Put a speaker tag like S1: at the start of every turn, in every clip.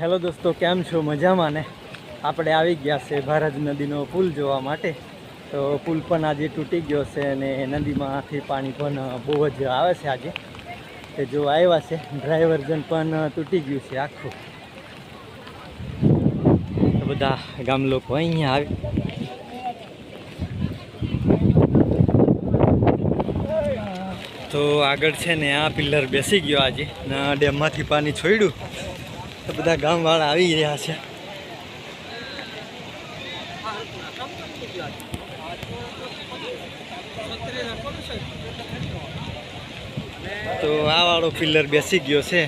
S1: Hello દોસ્તો, કેમ છો? મજામાં ને? આપણે આવી ગયા છે ભારત નદીનો પુલ જોવા માટે. તો પુલ પણ આજે તૂટી ગયો છે અને નદીમાંથી પાણી પણ બહુ જ આવે છે આજે. તે જો આવ્યા છે ડ્રાઈવર્ઝન પણ તૂટી ગયું છે આખું. બધા ગામ લોકો અહીંયા આવે. તો આગળ છે ને આ પિલ્લર બેસી ગયો આજે. ડેમમાંથી પાણી છોડ્યું. તો બધા ગામવાળા આવી રહ્યા છે. તો આ વાળો પિલ્લર બેસી ગયો છે.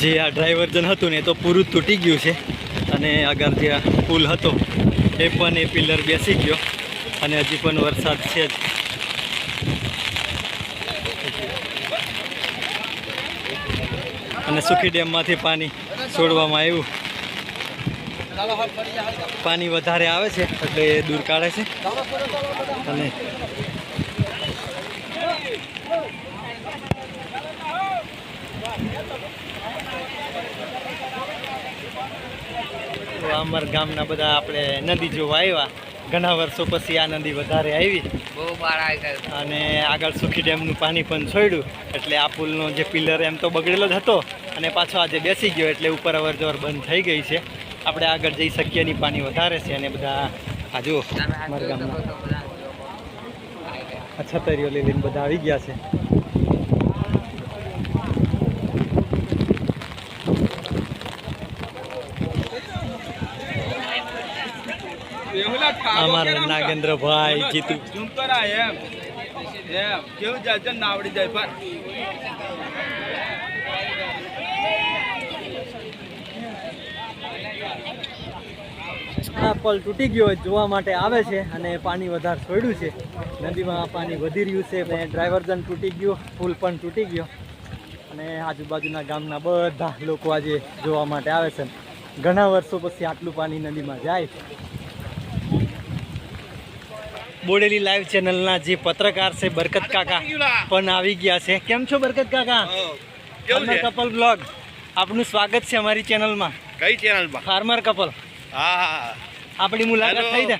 S1: જે આ ડ્રાઈવર્જન હતું ને એ તો પૂરું તૂટી ગયું છે. અને આગળ જે પુલ હતો, એ પણ એ પિલ્લર બેસી ગયો. અને હજી પણ વરસાદ છે જ. અને સુખી ડેમમાંથી પાણી છોડવામાં આવ્યું. પાણી વધારે આવે છે એટલે એ દૂર કાઢે છે. અને તો અમારા ગામના બધા આપણે નદી જોવા આવ્યા. ઘણા વર્ષો પછી આ નદી વધારે આવી. અને આગળ સુખી ડેમનું પાણી પણ છોડ્યું. એટલે આ પુલનો જે પિલર એમ તો બગડેલો જ હતો. અને પાછો આજે બેસી ગયો એટલે ઉપર અવરજવર બંધ થઈ ગઈ છે. આપણે આગળ જઈ શકીએ નહીં, પાણી વધારે છે અને બધા આજુ અમારા ગામના છતરીઓ લઈ બધા આવી ગયા છે. અમારા નાગેન્દ્રભાઈ જીતુ.
S2: કેવું જાય નાવડી જાય પણ
S1: આ પલ તૂટી ગયો જોવા માટે આવે છે અને પાણી વધારે છોડ્યું છે. નદીમાં પાણી વધી રહ્યું છે અને ડ્રાઈવર્જન તૂટી ગયો પુલ પણ તૂટી ગયો. અને આજુબાજુના ગામના બધા લોકો આજે જોવા માટે આવે છે. ઘણા વર્ષો પછી આટલું પાણી નદીમાં જાય બોડેલી લાઈવ ચેનલના જે પત્રકાર છે બરકત કાકા પણ આવી ગયા છે. કેમ છો બરકત કાકા? કપલ બ્લોગ આપનું સ્વાગત છે અમારી ચેનલમાં.
S2: કઈ ચેનલમાં?
S1: ફાર્મર કપલ
S2: હા.
S1: આપણી મુલાકાત. થઈ ને